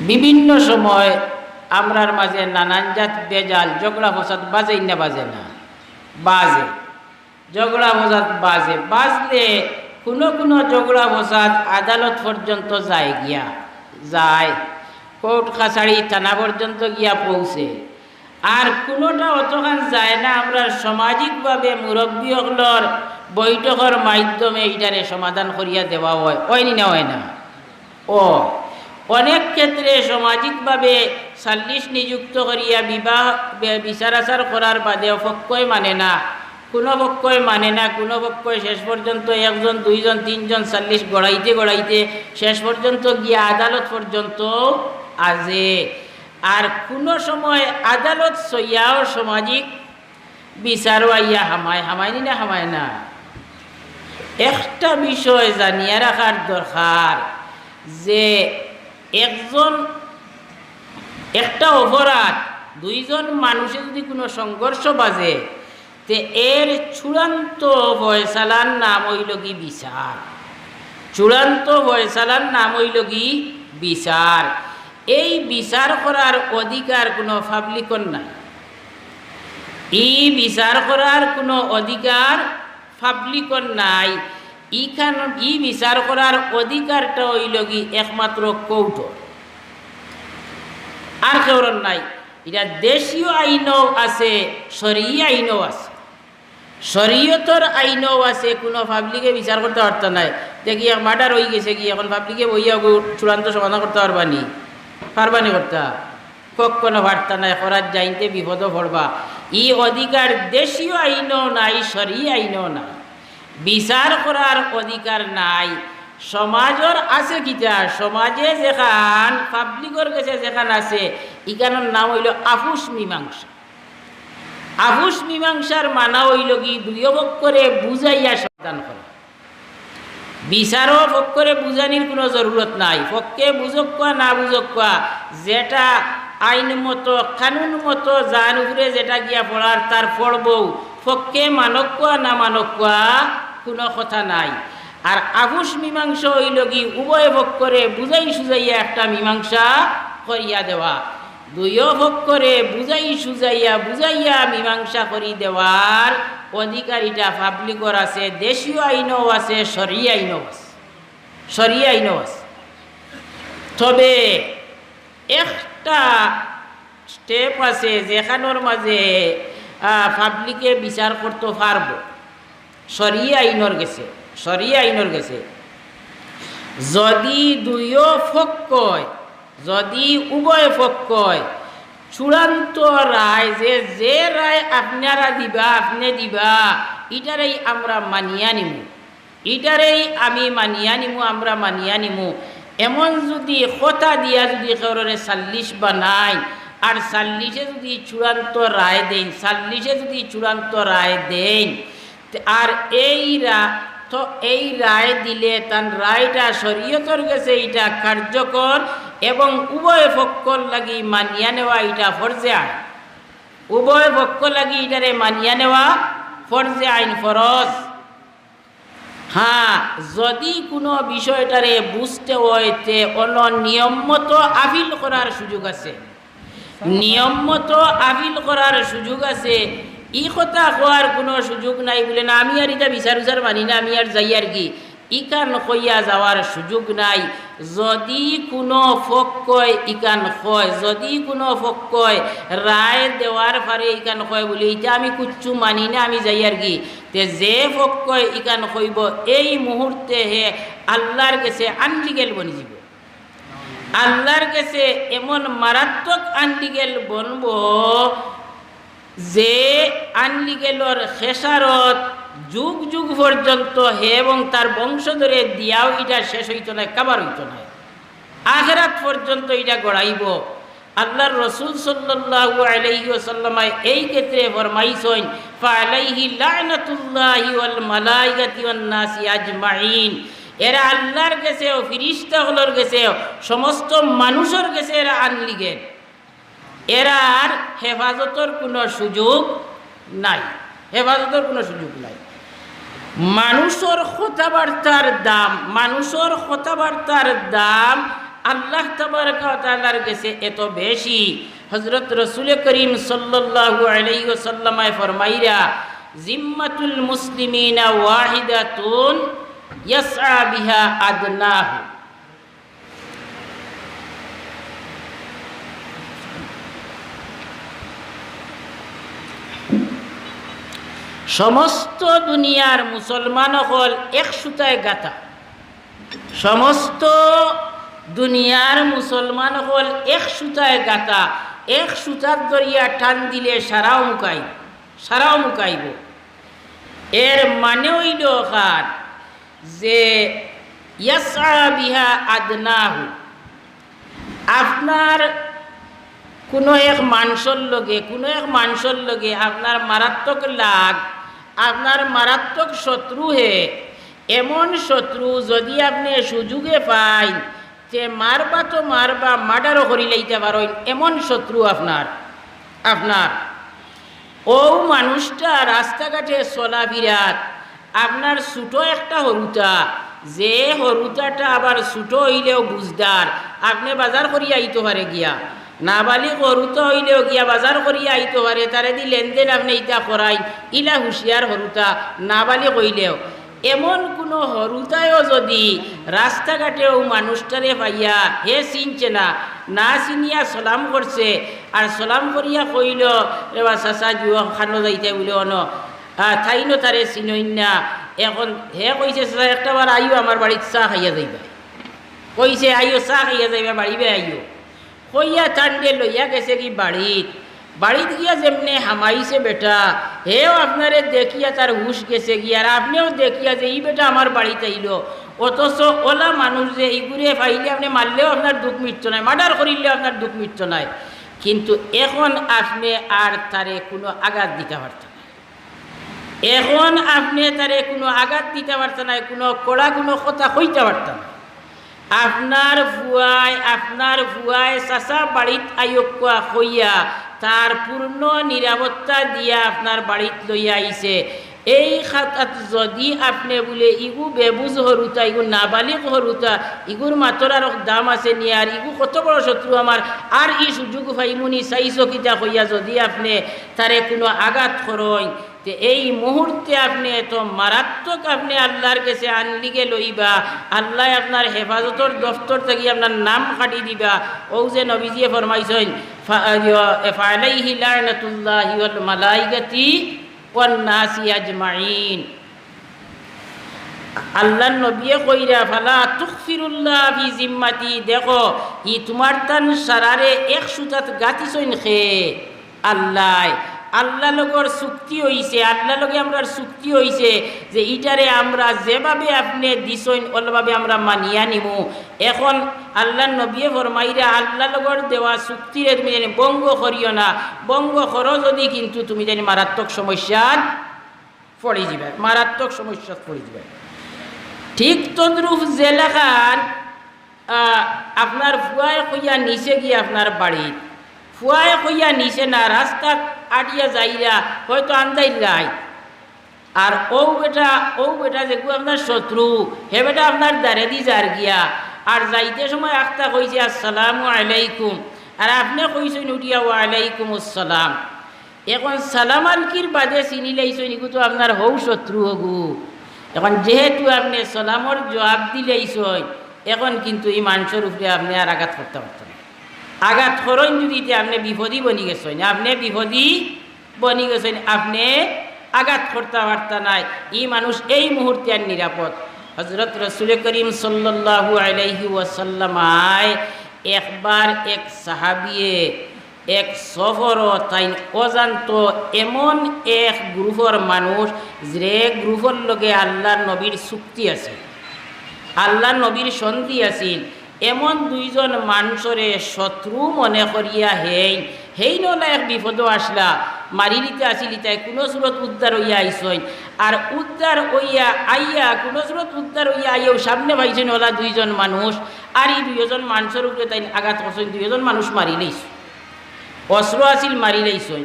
বিভিন্ন সময় আমরার মাঝে নানান জাত বেজাল, ঝগড়া ফসাদ বাজে না বাজে না। বাজে। ঝগড়া ফসাদ বাজে। বাজলে কোনো কোনো ঝগড়া ফসাদ আদালত পর্যন্ত যায় গিয়া, যায়। কোর্ট কাছারি থানা পর্যন্ত গিয়া পৌঁছে। আর কোনোটা অতখান যায় না, আমরা সামাজিকভাবে মুরব্বীসকলর বৈঠকের মাধ্যমে এইটারে সমাধান করিয়া দেওয়া হয়। হয়নি না, হয় না। ও। অনেক ক্ষেত্রে সামাজিকভাবে সাল্লিশ নিযুক্ত করিয়া বিবাহ বে- বিচার আচার করার বাদেও পক্ষই মানে না। কোনো পক্ষই মানে না, কোনো পক্ষই শেষ পর্যন্ত একজন, দুইজন, তিনজন সাল্লিশ গড়াইতে গড়াইতে শেষ পর্যন্ত গিয়া আদালত পর্যন্ত আজে আর কোনো সময় আদালত সইয়াও সামাজিক বিচারও আইয়া হামায় হামায়নি না হামায় না। একটা বিষয় জানিয়া রাখার দরকার যে একজন, একটা অপরাধ, দুইজন মানুষে যদি কোনো সংঘর্ষ বাজে, তে এর চূড়ান্ত ফয়সালার নাম হইল কি বিচার। চূড়ান্ত ফয়সালার নাম হইল কি বিচার। এই বিচার করার অধিকার কোনো পাবলিকর নাই। ই বিচার করার কোনো অধিকার পাবলিকর নাই। ইখান ই বিচার করার অধিকারটা হইল কি একমাত্র কৌটর আর কেউর নাই। এটা দেশীয় আইনও আছে সরি আইনও আছে। শরীয়তর আইনও আছে, কোনো পাবলিকে বিচার করতে পারত নাই। দেখি মার্ডার হয়ে গেছে কি, এখন পাবলিকে বইয়া চূড়ান্ত সমাধান করতে পারবানি পারবানি করতা কখনো পারতা নাই করার যাইতে বিপদও পড়বা ই অধিকার দেশীয় আইনও নাই সরি আইনও নাই। বিচার করার অধিকার নাই। সমাজর আছে কিতা? সমাজে যেখান পাবলিকর কাছে যেখান আছে ইখানের নাম হইল আফুস মীমাংসা। আফুস মীমাংসার মানা হইল কি? দুই পক্ষরে বুঝাইয়া সমাধান করা বিচারও পক্ষরে বুঝানির কোনো জরুরত নাই। পক্ষে বুঝক কোয়া না বুঝক কোয়া যেটা আইন মতো, কানুন মতো যার উপরে যেটা গিয়া পড়ার তার পড়বও পক্ষে মানক কোয়া না মানক কোয়া কোনো কথা নাই। আর আফুস মীমাংসা হইল কি, উভয় পক্ষরে বুঝাই সুজাইয়া একটা মীমাংসা করিয়া দেওয়া। দুইও পক্ষরে বুঝাই সুজাইয়া বুঝাইয়া মীমাংসা করি দেওয়ার অধিকারীটা পাবলিকর আছে, দেশীয় আইনও আছে সরি আইনও আছে। সরি আইনও আছে। তবে একটা স্টেপ আছে যেখানোর মাঝে পাবলিকে বিচার করতে পারব। সরি আইনর গেছে সরি আইনর গেছে। যদি দুইও ফক্কয় যদি উভয় পক্ষয় চূড়ান্ত রায় যে যে রায় আপনারা দিবা, আপনি দিবা ইটারেই আমরা মানিয়া নিমু। ইটারেই আমি মানিয়া নিমু, আমরা মানিয়া নিমু। এমন যদি কথা দিয়া যদি কারোরে চাল্লিশ বানাই আর চাল্লিশে যদি চূড়ান্ত রায় দেন চাল্লিশে যদি চূড়ান্ত রায় দেন আর এই রা, তো এই রায় দিলে তার রায়টা শরীয়তর গেছে এটা কার্যকর এবং উভয় পক্ষর লাগি মানিয়া নেওয়া এটা ফরজে আইন। উভয় পক্ষ লাগি এটারে মানিয়া নেওয়া ফরজে আইন ফরজ। হ্যাঁ যদি কোনো বিষয়টারে বুঝতে হইতে অন্য নিয়ম মতো আপিল করার সুযোগ আছে। নিয়ম মতো আপিল করার সুযোগ আছে ই কথা কোয়ার কোনো সুযোগ নাই বলে, না, আমি আর এটা বিচার বিচার মানি না, আমি আর যাই আর কি? ইকান কইয়া যাওয়ার সুযোগ নাই। যদি কোনো ফক্কয় ইকান কয় যদি কোনো ফক্কয় রায় দেওয়ার পারে ইকান কয় বলে এটা আমি কুচ্ছু মানি না, আমি যাই আর কি? তে যে ফক্কয় ইকান কইব এই মুহূর্তে হে আল্লাহর কাছে আনলিগেল বনি যাব। আল্লাহর কাছে এমন মারাত্মক আনলিগেল বনব যে আনলিগেলর খেসারত যুগ যুগ পর্যন্ত হে এবং তার বংশধরে দিয়াও এটা শেষ হইত না, কাবার হইত না। আখেরাত পর্যন্ত এটা গড়াইব। আল্লাহর রসুল সাল্লাল্লাহু আলাইহি ওয়াসাল্লামায় এই ক্ষেত্রে ফরমাইছেন, ফালাইহি লা'নাতুল্লাহি ওয়াল মালাইকাতি ওয়ান নাসি আজমাইন এরা আল্লাহর কাছে ও ফিরিস্তাগুলোর কাছে সমস্ত মানুষের কাছে এরা আনলিগেন এরা আর হেফাজতর কোনো সুযোগ নাই। হেফাজতর কোনো সুযোগ নাই। মানুষের কথাবার্তার দাম, মানুষের কথাবার্তার দাম আল্লাহ তালার কাছে এত বেশি। হজরত রসুল করিম সাল্লাল্লাহু আলাইহি ওয়াসাল্লামায় ফরমাইরা, জিম্মাতুল মুসলিমিনা ওয়াহিদাতুন ইয়াসআ বিহা আদনাহু। সমস্ত দুনিয়ার মুসলমান হল এক সুতায় গাথা। সমস্ত দুনিয়ার মুসলমান হল এক সুতায় গাথা। এক সুতার দরিয়া টান দিলে সারাও মুকাইব সারাও মুকাইব। এর মানে হইল খান যে ইয়াসা বিহা আদনাহু। আপনার কোনো এক মানুষের লগে, কোনো এক মানুষের লগে আপনার মারাত্মক লাগ আপনার মারাত্মক শত্রু হে। এমন শত্রু যদি আপনি সুযোগে পাইন, যে মারবা তো মারবা, মার্ডারও করি লাইতে পারেন এমন শত্রু আপনার আপনার। ও মানুষটা রাস্তাঘাটে চলা বিরাট আপনার ছোটো একটা হরুতা, যে হরুতাটা আবার ছোটো হইলেও বুঝদার, আপনি বাজার করিয়া আইতে পারে গিয়া। নাবালিক হরুতা হইলেও গিয়া বাজার করিয়া আইতে পারে তারে দি লেনদেন আপনি ইটা করাই ইলা হুঁশিয়ার হরুতা নাবালিক হইলেও। এমন কোনো হরুতায়ও যদি রাস্তাঘাটেও মানুষটারে পাইয়া হে চিনছে না না চিনিয়া সলাম করছে আর সলাম করিয়া কইল এবার চাচা যুৱক খানো যাইতে বলে অন। থাইনো তারে চিনই না। এখন হে কইছে চাচা, একটা বার আইও আমার বাড়িত চাহ খাইয়া যাইবা। কইছে আইও, চাহ খাইয়া যাইবা বাড়িবে আইও। কইয়া টান্ডে লইয়া গেছে কি বাড়িত বাড়িত গিয়া যেমনে হামাইছে বেটা হেও আপনারে দেখিয়া তার হুশ গেছে গিয়া আর আপনিও দেখিয়া যে এই বেটা আমার বাড়িতে আইলো অথচ ওলা মানুষ যে এইগুড়ে পাইলে আপনি মারলেও আপনার দুঃখ মিটছ নাই মার্ডার করিলেও আপনার দুঃখ মিটছ নাই কিন্তু এখন আপনি আর তারে কোনো আঘাত দিতে পারতেন। এখন আপনি তারে কোনো আঘাত দিতে পারতেন না কোনো কড়া কোনো কথা কইতে পারতেন না আপনার ভুয়ায় আপনার ভুয়ায় চাচা বাড়িত আয়োগা হইয়া তার পূর্ণ নিরাপত্তা দিয়া আপনার বাড়িত লইয়া আইছে এই খাতাত যদি আপনি বলে, ইগু বেবুজ হরুতা ইগু নাবালিক হরুতা ইগুর মাতর আর দাম আছে নিয়ে আর ইগু কত বড় শত্রু আমার আর ই সুযোগ ফাইমুনি চাইছো কিতা হইয়া যদি আপনি তারে কোনো আঘাত করই তে এই মুহূর্তে আপনি এত মারাত্মক আপনি আল্লাহর কাছে আনলিগে লইবা, আল্লাহ আপনার হেফাজতর দফতর থেকে আপনার নাম কাটি দিবা। ও যে নবীজিয়ে ফরমাইছেন ফালাইহি লানাতুল্লাহি ওয়াল মালাইকাতি ওয়ান নাসি আজমাইন। আল্লাহ নবিয়ে কইরা, ফালা তুকফিরুল্লাহ ফি জিম্মাতি, দেখো, ই তোমার তান সারারে এক সুতাত গাতিছইন খে, আল্লাহ। আল্লাহ লগর চুক্তি হইছে, আল্লাহ লগে আমরা চুক্তি হইছে যে ইটারে আমরা যেভাবে আপনি দিছইন ওলভাবে আমরা মানিয়া নিমু। এখন আল্লাহ নবিয়ে ফরমাইরা আল্লাহ লগর দেওয়া চুক্তিরে তুমি জানি বঙ্গ করিও না। বঙ্গ করো যদি কিন্তু তুমি জানি মারাত্মক সমস্যার পড়ে যাবে, মারাত্মক সমস্যাত পড়ে যাবে। ঠিক তদ্রুপ জেলাখান আপনার ফুয়ায় কইয়া নিচে গিয়ে আপনার বাড়ির ফুয়ায় কইয়া নিচে না, রাস্তা আটিয়া যাইরা হয়তো আন্দাই যাই আর ও বেটা ও বেটা যেগু আপনার শত্রু, হে বেটা আপনার দাঁড়ে দি যার গিয়া। আর যাইতে সময় আখতা কইছে, আসসালামু আলাইকুম। আর আপনি কইছেন, উঠিয়া ও আলাইকুম আসসালাম। এখন সালাম আলকির বাদে চিনি লাইছেন, এগু তো আপনার হৌ শত্রু হগু। এখন যেহেতু আপনি সালামর জবাব দিলেইছেন এখন কিন্তু এই মানুষের উপরে আপনি আর আঘাত করতে পারতেন। আঘাত করেন যদি আপনি বিপদী বনি গেছেন, আপনি বিপদী বনি গেছেন, আপনি আঘাত করতে পারতেন নাই। এই মানুষ এই মুহূর্তে আর নিরাপদ হজরত রসুল করিম সাল্লাল্লাহু আলাইহি ওয়াসাল্লামায় একবার এক সাহাবিয়ে এক সফর তাই অজান্ত এমন এক গ্রুপর মানুষ যে গ্রুপর লগে আল্লাহর নবীর চুক্তি আছে আল্লাহ নবীর সন্ধি আছিল। এমন দুইজন মানুষরে শত্রু মনে করিয়া হেই হেই নলা এক বিপদ আসলা মারি নিতে আসিলি তাই কোনো সুরত উদ্ধার হইয়া আইসইন আর উদ্ধার হইয়া আইয়া কোনো সুরত উদ্ধার হইয়া আইয়াও সামনে পাইছেন ওলা দুইজন মানুষ, আর এই দুইজন মানুষের উপরে তাই আঘাত করছেন, দুইজন মানুষ মারি লইছ অস্ত্র আছিল মারি লইছই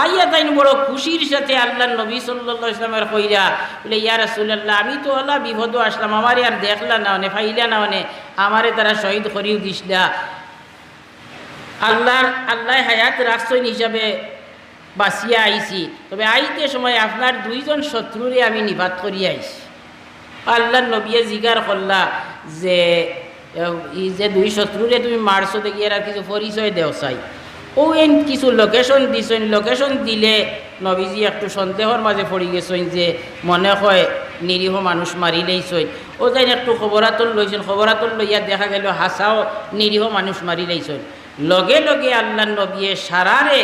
আইয়া তাইন বড় খুশির সাথে আল্লাহ নবী সাল্লাহ ইসলামের কইরা, বলে, ইয়া রাসুল্লাহ আমি তো আল্লাহ বিপদ আসলাম, আমার আর দেখলা না অনে ফাইলা না অনে আমারে তারা শহীদ করিও দিসলা আল্লাহর, আল্লাহ হায়াত রাখছেন হিসাবে বাঁচিয়া আইছি। তবে আইতে সময় আপনার দুইজন শত্রুরে আমি নিপাত করিয়া আইছি। আল্লাহ নবিয়ে জিগার করলা যে যে দুই শত্রুরে তুমি মারছো, দেখি এরা কিছু পরিচয় দেও চাই। ও এন কিছু লোকেশন দিছেন লোকেশন দিলে নবীজি একটু সন্দেহর মাঝে পড়ি গেছেন যে মনে হয় নিরীহ মানুষ মারিলেইছই ও যাই একটু খবরাতল লইছেন খবরাতল লইয়া দেখা গেল হাসাও নিরীহ মানুষ মারিলেইছই লগে লগে আল্লাহ নবীয়ে সারারে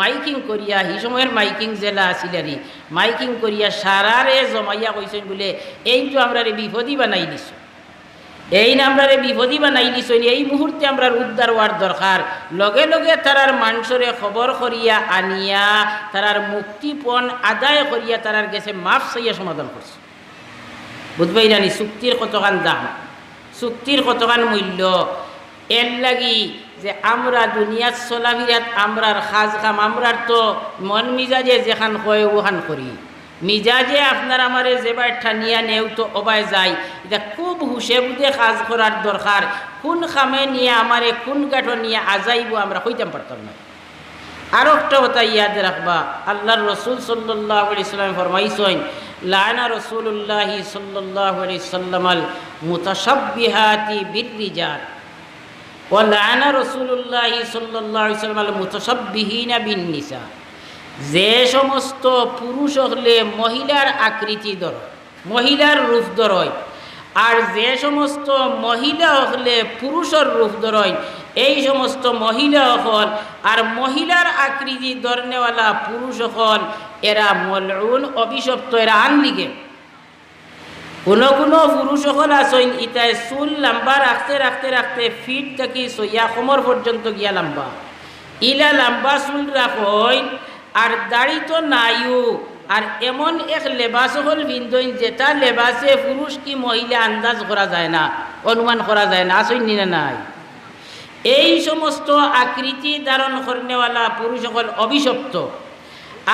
মাইকিং করিয়া সেই সময়ের মাইকিং জেলা আসিলারি মাইকিং করিয়া সারারে জমাইয়া কইছেন বলে, এইটো আমরা বিপদী বানাই দিছোঁ। এই নামরারে বিপদী বানাই দিছেন। এই মুহূর্তে আমরা উদ্ধার হওয়ার দরকার। লগে লগে তারার মানুষরে খবর করিয়া আনিয়া, তারার মুক্তিপণ আদায় করিয়া তারার গেছে মাফ চাইয়া সমাধান করছে। বুঝবাই জানি চুক্তির কতখান দাম? চুক্তির কতখান মূল্য? এর লাগি যে আমরা দুনিয়ার চলাফিরাত আমরার সাজ খাম আমরার তো মন মিজাজে যেখান কয় ওখান করি। মিজাজে আপনার আমারে যেবার ঠানিয়া নেও তো অবায় যায়। এটা খুব হুসে বুঝে কাজ করার দরকার। কোন খামে নিয়ে আমারে, কোন গাঠো নিয়ে আজাইব আমরা কইতাম পারতাম না। আরও একটা কথা ইয়াদ রাখবা। আল্লাহর রসুল সাল্লাহ ইসলাম ফরমাইছেন, লানা রসুল্লাহি সাল্লাহ সাল্লামাল মুতাসাব্বিহাতি বিরিজাত ওলানা রসুল্লাহ সাল্লাহ সাল্লাম মুতসব্বিহীনা বিন নিসা যে সমস্ত পুরুষ হলে মহিলার আকৃতি ধর, মহিলার রূপ ধরয় আর যে সমস্ত মহিলা হলে পুরুষের রূপ ধরয় এই সমস্ত মহিলা হল, আর মহিলার আকৃতি ধরনেওয়ালা পুরুষ হল, এরা মলউন অভিশপ্ত, এরা আনলিগে। কোনো কোনো পুরুষ সকল আসইন ইতায় চুল লাম্বা রাখতে রাখতে রাখতে ফিট থাকি সইয়া কোমর পর্যন্ত গিয়া লাম্বা। ইলা লাম্বা চুল রাখইন আর দাড়ি তো নাইও। আর এমন এক লেবাস হল বিন্দইন যেটা লেবাসে পুরুষ কি মহিলা আন্দাজ করা যায় না, অনুমান করা যায় না আসইন না নাই? এই সমস্ত আকৃতি ধারণ করেনেওয়ালা পুরুষ সকল অভিশপ্ত।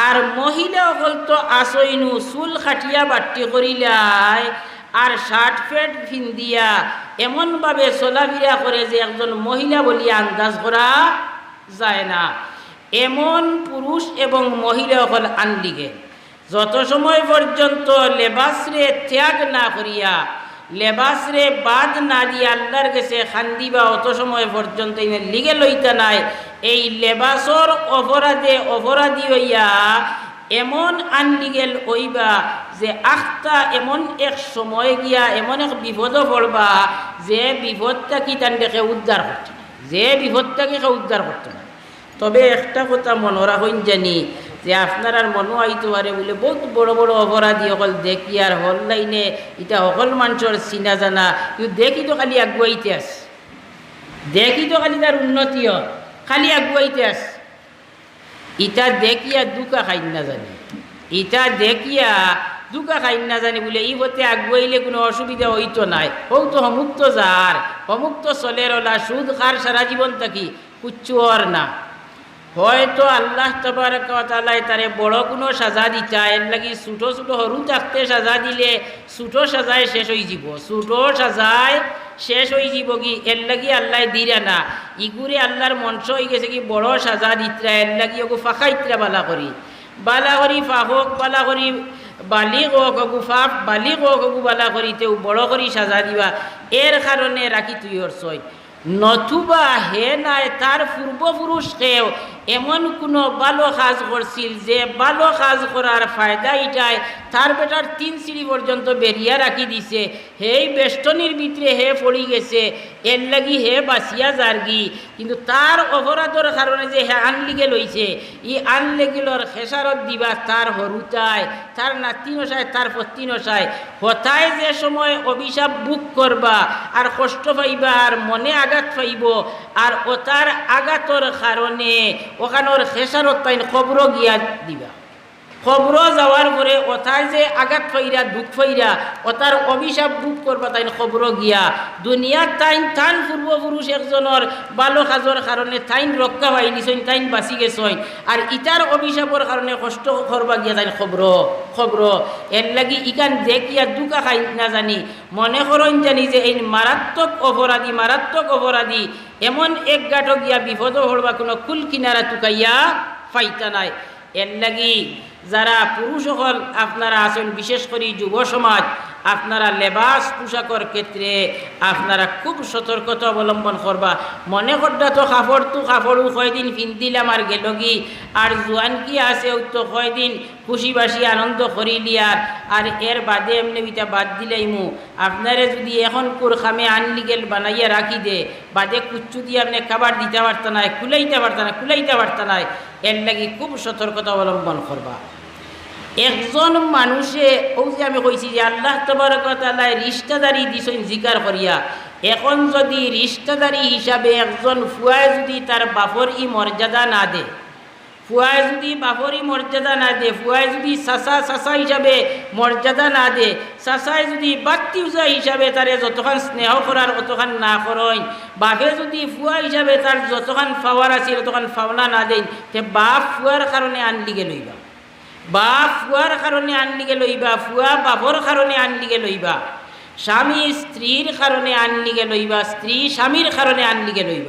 আর মহিলা অকল তো আসইনু, চুল খাটিয়া বাট্টি করিলাই, আর শার্ট প্যান্ট ফিন্দিয়া এমনভাবে চলাফেরা করে যে একজন মহিলা বলি আন্দাজ করা যায় না। এমন পুরুষ এবং মহিলা অকল আনলিগে। যত সময় পর্যন্ত লেবাসরে ত্যাগ না করিয়া, লেবাসরে বাদ না দিয়ে আল্লাহর গেছে খান্দিবা, অত সময় পর্যন্ত লিগে লইতা নাই। এই লেবাসর অপরাধে অপরাধী হইয়া এমন আনলিগেল হইবা যে আখতা এমন এক সময় গিয়া এমন এক বিপদ পড়বা, যে বিপদটা কি তান দেখে উদ্ধার করতে যে বিপদটাকে উদ্ধার করতে না তবে একটা কথা মনে রাখুন জানি, যে আপনার আর মনো আইতে পারে বলে বহুত বড় বড় অপরাধী অকল দেখি আর হল লাইনে, এটা সকল মানুষের চিনা জানা। কিন্তু দেখি তো খালি আগুয়াইতে আস দেখি তো খালি তার উন্নতি হয়, খালি আগুয়াইতে আস ইটা দেখিয়া দুকা খাই না জানি। ইটা দেখিয়া দুকা খাই না জানি বলে ই হতে আগুয়াইলে কোনো অসুবিধা হইতো নাই। হৌ তো হমুক্ত যার হমুক্ত চলের ওলা সুদ, খার, সারা জীবন থাকি, কুচ্ছু না। হয়তো আল্লাহ তবরকালাই তারে বড় কোনো সাজা দিতা, এর লাগি ছোটো ছোটো সরু থাকতে সাজা দিলে ছোটো সাজায় শেষ হয়ে যাব ছোটো সাজায় শেষ হয়ে যাব কি, এর লাগি আল্লাহ দিরা না। ইগুরে আল্লাহর মঞ্চ হয়ে গেছে কি বড় সাজা দিতরা, এর লাগি ওগু ফাঁকা ইতরা বালা করি। বালা করি ফাহক বালা করি বালি হোক অগু ফাপ বালি হোক অগু বালা করি, তেও বড় করি সাজা দিবা, এর কারণে রাখি তুই ওর সই। নতুবা হে নাই, তার পূর্বপুরুষকেও এমন কোনো ভালো কাজ করছিল যে ভালো কাজ করার ফায়দা এটাই তার বেটার তিন সিঁড়ি পর্যন্ত বেরিয়া রাখি দিছে। হেই বেষ্টনীর ভিতরে হে পড়ি গেছে। এর লাগি হে বাঁচিয়া যারগি। কিন্তু তার অপরাধর কারণে যে হে আনলিগে লইছে, ই আনলেগিলর খেসারত দিবা তার হরুতায় তার নাতি নসায় তার পত্নী নসায় হতায় যে সময় অভিশাপ বুক করবা আর কষ্ট পাইবা আর মনে আঘাত পাইব আর ও তার আঘাতর কারণে ওখানোর খেসারত তাই খবর গিয়া দিবা। খবর যাওয়ার পরে ওথার যে আঘাত ফইরা, দুঃখ ফইরা ওতার অভিশাপ বুক করবা তাই খবর গিয়া। দুনিয়ার তাইন থান পূর্বপুরুষ একজনের বালো সাজর কারণে তাইন রক্ষা পাই নিছইন তাইন বাঁচি গেছইন আর ইটার অভিশাপর কারণে কষ্ট করবা গিয়া তাইন খবর খবর এর লাগি ইকান দেখিয়া দুকা খাই না জানি মনে করেন জানি যে এই মারাত্মক অপরাধী মারাত্মক অপরাধী এমন এক গাঁটো গিয়া বিপদ হড়বা কোনো কুল কিনারা টুকাইয়া ফাইতা নাই। এর লাগি যারা পুরুষ সকল আপনারা আছেন বিশেষ করে যুব সমাজ, আপনারা লেবাস পোশাকর ক্ষেত্রে আপনারা খুব সতর্কতা অবলম্বন করবা। মনে করটা তো কাপড় তো কাপড়ও কয়দিন পিন্দিলাম আর গেল কি? আর জোয়ান কি আছে তো কয়দিন খুশি বাসি আনন্দ করিলিয়ার আর আর এর বাদে এমনি বিটা বাদ দিলাইমু। আপনারে যদি এখন কোর খামে আনলি গেল বানাইয়া রাখি দে, বাদে কুচ্চু দিয়ে আপনি খাবার দিতে পারত না খুলাইতে পারত না খুলাইতে পারত না এর লাগি খুব সতর্কতা অবলম্বন করবা। একজন মানুষে, ও যে আমি কইছি যে আল্লাহ তবরকতালায় রিস্তাদারি দিছেন, জিকার করিয়া। এখন যদি রিস্তাদারি হিসাবে একজন ফুয়ায় যদি তার বাপর ই মর্যাদা না দে, ফুয়ায় যদি বাপরই মর্যাদা না দে, ফুয়ায় যদি চাচা চাচা হিসাবে মর্যাদা না দে চাচাই যদি বাত্তি উজা হিসাবে তারে যতখান স্নেহ করার, অতখান না করইন, বাপে যদি ফুয়া হিসাবে তার যতখান ফাওয়ার আছে ততখান ফাওনা না দেন তে বাপ ফুয়ার কারণে আনলিগে লইবা। বাপ ফুয়ার কারণে আনলিগে লইবা, ফুয়া বাপর কারণে আনলিগে লইবা, স্বামী স্ত্রীর কারণে আনলিগে লইবা, স্ত্রী স্বামীর কারণে আনলিগে লইবা।